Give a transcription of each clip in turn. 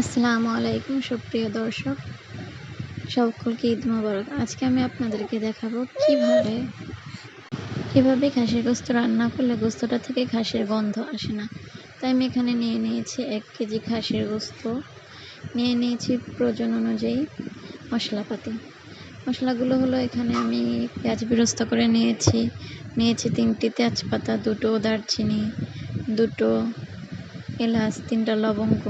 আসসালামু আলাইকুম, সুপ্রিয় দর্শক। সকলকে ঈদ মোবারক। আজকে আমি আপনাদেরকে দেখাবো কীভাবে কীভাবে খাসির গোস্ত রান্না করলে গোস্তটা থেকে খাসির গন্ধ আসে না। তাই আমি এখানে নিয়ে নিয়েছি এক কেজি খাসির গোস্ত। নিয়ে নিয়েছি প্রয়োজন অনুযায়ী মশলাপাতি। মশলাগুলো হলো এখানে আমি পেঁয়াজ বিরস্ত করে নিয়েছি। নিয়েছি তিনটি তেজপাতা, দুটো দারচিনি, দুটো এলাচ, তিনটা লবঙ্গ।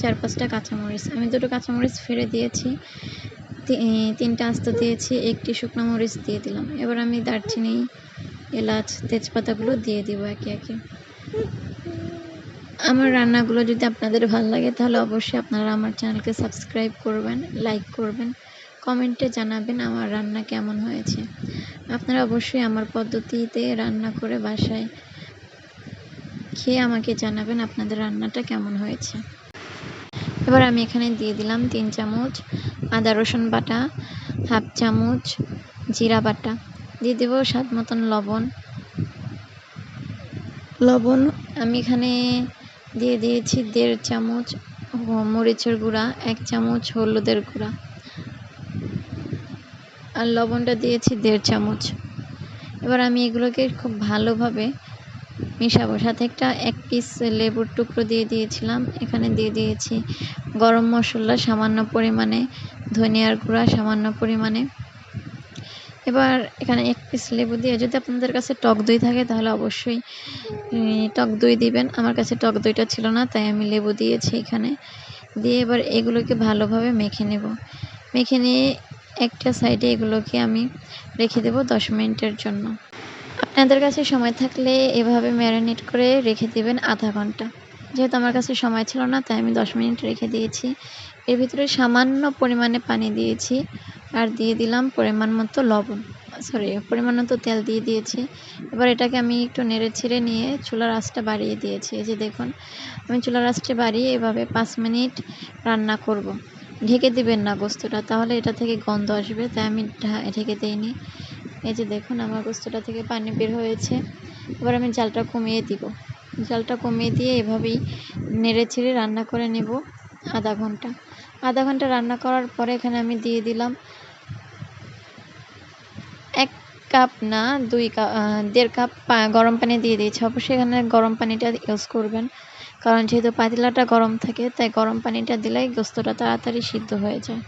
চার পাঁচটা কাঁচামরিচ। আমি দুটো কাঁচামরিচ ফেলে দিয়েছি। তিনটা আস্ত দিয়েছি, একটি শুকনো মরিচ দিয়ে দিলাম। এবার আমি দারচিনি, এলাচ, তেজপাতাগুলো দিয়ে দিব একে একে। আমার রান্নাগুলো যদি আপনাদের ভালো লাগে, তাহলে অবশ্যই আপনারা আমার চ্যানেলকে সাবস্ক্রাইব করবেন, লাইক করবেন, কমেন্টে জানাবেন আমার রান্না কেমন হয়েছে। আপনারা অবশ্যই আমার পদ্ধতিতে রান্না করে বাসায় খেয়ে আমাকে জানাবেন আপনাদের রান্নাটা কেমন হয়েছে। এবার আমি এখানে দিয়ে দিলাম তিন চামচ আদা রসুন বাটা হাফ চামচ জিরা বাটা। দিয়ে দেবো স্বাদ মতন লবণ। লবণ? আমি এখানে দিয়ে দিয়েছি দেড় চামচ মরিচের গুঁড়া এক চামচ হলুদের গুঁড়া। আর লবণটা দিয়েছি দেড় চামচ। এবার আমি এগুলোকে খুব ভালোভাবে মেশাবো। সাথে একটা এক পিস লেবুর টুকরো দিয়ে দিয়েছিলাম। এখানে দিয়ে দিয়েছি গরম মশলা সামান্য পরিমাণে, ধনিয়ার গুঁড়া সামান্য পরিমাণে। এবার এখানে এক পিস লেবু দিয়ে, যদি আপনাদের কাছে টক দই থাকে তাহলে অবশ্যই টক দই দিবেন। আমার কাছে টক দইটা ছিল না, তাই আমি লেবু দিয়েছি এখানে। দিয়ে এবার এগুলোকে ভালোভাবে মেখে নেব। মেখে নিয়ে একটা সাইডে এগুলোকে আমি রেখে দেব দশ মিনিটের জন্য। আপনাদের কাছে সময় থাকলে এভাবে ম্যারিনেট করে রেখে দেবেন আধা ঘণ্টা। যেহেতু আমার কাছে সময় ছিল না, তাই আমি দশ মিনিট রেখে দিয়েছি। এর ভিতরে সামান্য পরিমাণে পানি দিয়েছি আর দিয়ে দিলাম পরিমাণ মতো লবণ। সরি, পরিমাণ মতো তেল দিয়ে দিয়েছি। এবার এটাকে আমি একটু নেড়ে ছিঁড়ে নিয়ে চুলার আঁচটা বাড়িয়ে দিয়েছি। এই যে দেখুন, আমি চুলার আঁচটা বাড়িয়ে এভাবে পাঁচ মিনিট রান্না করব। ঢেকে দিবেন না গোস্তটা, তাহলে এটা থেকে গন্ধ আসবে, তাই আমি ঢেকে দিইনি। এই যে দেখুন, আমার গোস্তটা থেকে পানি বের হয়েছে। এবার আমি জালটা কমিয়ে দিব। জালটা কমিয়ে দিয়ে এভাবেই নেড়ে ছেড়ে রান্না করে নেব আধা ঘণ্টা। আধা ঘণ্টা রান্না করার পরে এখানে আমি দিয়ে দিলাম এক কাপ না, দুই কাপ দেড় কাপ গরম পানি দিয়ে দিয়েছি। অবশ্যই এখানে গরম পানিটা ইউজ করবেন, কারণ যেহেতু পাতিলাটা গরম থাকে, তাই গরম পানিটা দিলেই গোস্তটা তাড়াতাড়ি সিদ্ধ হয়ে যায়।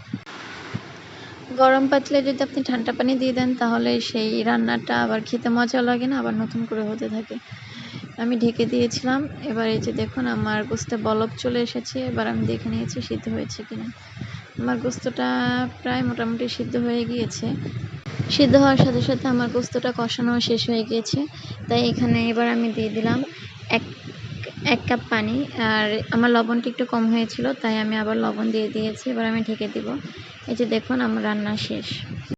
গরম পাতলে যদি আপনি ঠান্ডা পানি দিয়ে দেন, তাহলে সেই রান্নাটা আবার খেতে মজা লাগে না, আবার নতুন করে হতে থাকে। আমি ঢেকে দিয়েছিলাম। এবার এই যে দেখুন, আমার গোস্তে বলক চলে এসেছে। এবার আমি দেখে নিয়েছি সিদ্ধ হয়েছে কিনা। আমার গোস্তটা প্রায় মোটামুটি সিদ্ধ হয়ে গিয়েছে। সিদ্ধ হওয়ার সাথে সাথে আমার গোস্তটা কষানো শেষ হয়ে গিয়েছে। তাই এখানে এবার আমি দিয়ে দিলাম এক কাপ পানি, আর আমার লবণটি একটু কম হয়েছিল, তাই আমি আবার লবণ দিয়ে দিয়েছি, এবার আমি ঢেকে দিব। এই যে দেখুন, আমার রান্না শেষ।